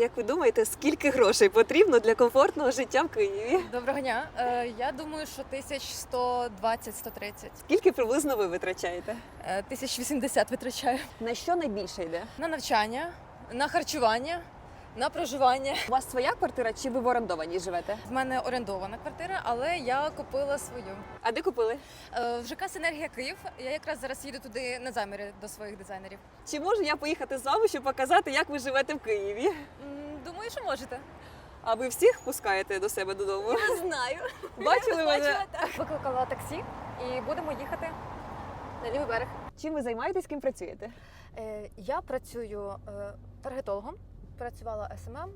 Як ви думаєте, скільки грошей потрібно для комфортного життя в Києві? Доброго дня. Е, я думаю, що 1120-130. Скільки приблизно ви витрачаєте? Е, 1080 витрачаю. На що найбільше йде? На навчання, на харчування, на проживання. У вас своя квартира чи ви в орендованій живете? В мене орендована квартира, але я купила свою. А де купили? Е, В ЖК Синергія Київ. Я якраз зараз їду туди на заміри до своїх дизайнерів. Чи можу я поїхати з вами, щоб показати, як ви живете в Києві? М, Думаю, що можете. А ви всіх пускаєте до себе додому? Не знаю. Бачили мене? Викликала таксі і будемо їхати на лівий берег. Чим ви займаєтесь, ким працюєте? Е, Я працюю е, таргетологом, працювала СММ,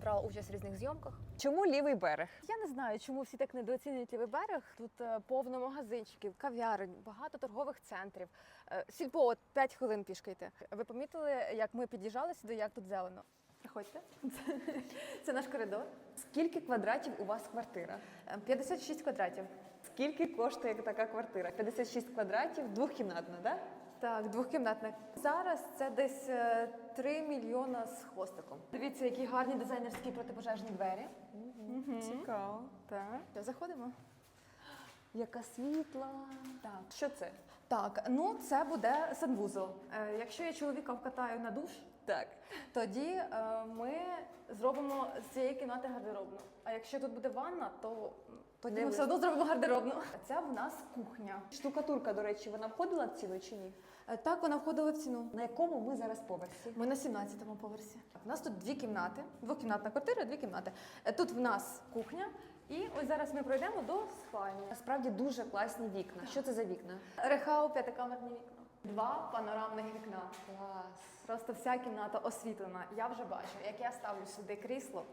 брала участь в різних зйомках. Чому лівий берег? Я не знаю, чому всі так недооцінюють лівий берег. Тут е, повно магазинчиків, кав'ярень, багато торгових центрів. Е, Сільпо, от 5 хвилин пішки йти. Ви помітили, як ми під'їжджали сюди, як тут зелено? Приходьте. Це наш коридор. Скільки квадратів у вас квартира? Е, 56 квадратів. Скільки коштує така квартира? 56 квадратів, двохкімнатна, так? Так, двохкімнатна. Зараз це десь е, 3 мільйона з хвостиком. Дивіться, які гарні дизайнерські протипожежні двері. Цікаво. Так, заходимо. Яка світла. Так. Що це? Так, ну це буде санвузол. Е, якщо я чоловіка вкатаю на душ, Так. тоді е, ми зробимо з цієї кімнати гардеробну. А якщо тут буде ванна, то тоді ми все одно зробимо гардеробну. Це в нас кухня. Штукатурка, до речі, вона входила в ціну чи ні? Е, Так, вона входила в ціну. На якому ми зараз поверсі? Ми на 17-му поверсі. У нас тут дві кімнати, двокімнатна квартира, дві кімнати. Е, Тут в нас кухня, і ось зараз ми пройдемо до спальні. Насправді дуже класні вікна. Що це за вікна? Рехау п'ятикамерні вікна. Два панорамних вікна. Клас. Просто вся кімната освітлена. Я вже бачу, як я ставлю сюди крісло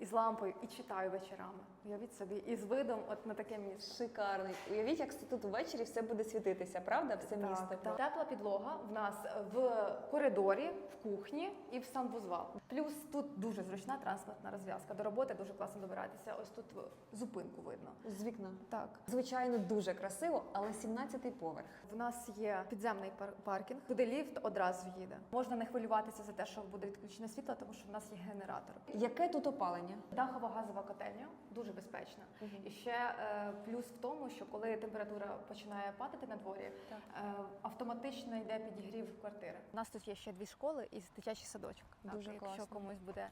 із лампою і читаю вечорами. Уявіть собі, і з видом от на таке місце. Шикарний. Уявіть, як тут ввечері все буде світитися, правда? Все місто. так. Тепла підлога в нас в коридорі, в кухні і в санвузвал. Плюс тут дуже зручна транспортна розв'язка. До роботи дуже класно добиратися. Ось тут зупинку видно. З вікна. Так. Звичайно, дуже красиво, але 17-й поверх. В нас є підземний пар- паркінг, куди ліфт одразу їде. Можна не хвилюватися за те, що буде відключене світло, тому що в нас є генератор. Яке тут опалення? Дахова газова котельня дуже безпечна. І ще е, плюс в тому, що коли температура починає падати на дворі, е, автоматично йде підігрів квартири. У нас тут є ще дві школи і дитячий садочок. Дуже якщо класно. комусь буде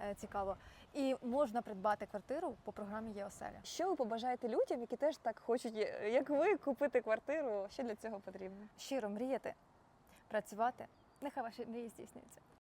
е, цікаво. І можна придбати квартиру по програмі ЄОСЕЛЯ. Що ви побажаєте людям, які теж так хочуть, е, як ви, купити квартиру? Що для цього потрібно? Щиро мріяти, працювати. Нехай ваші мрії здійснюються.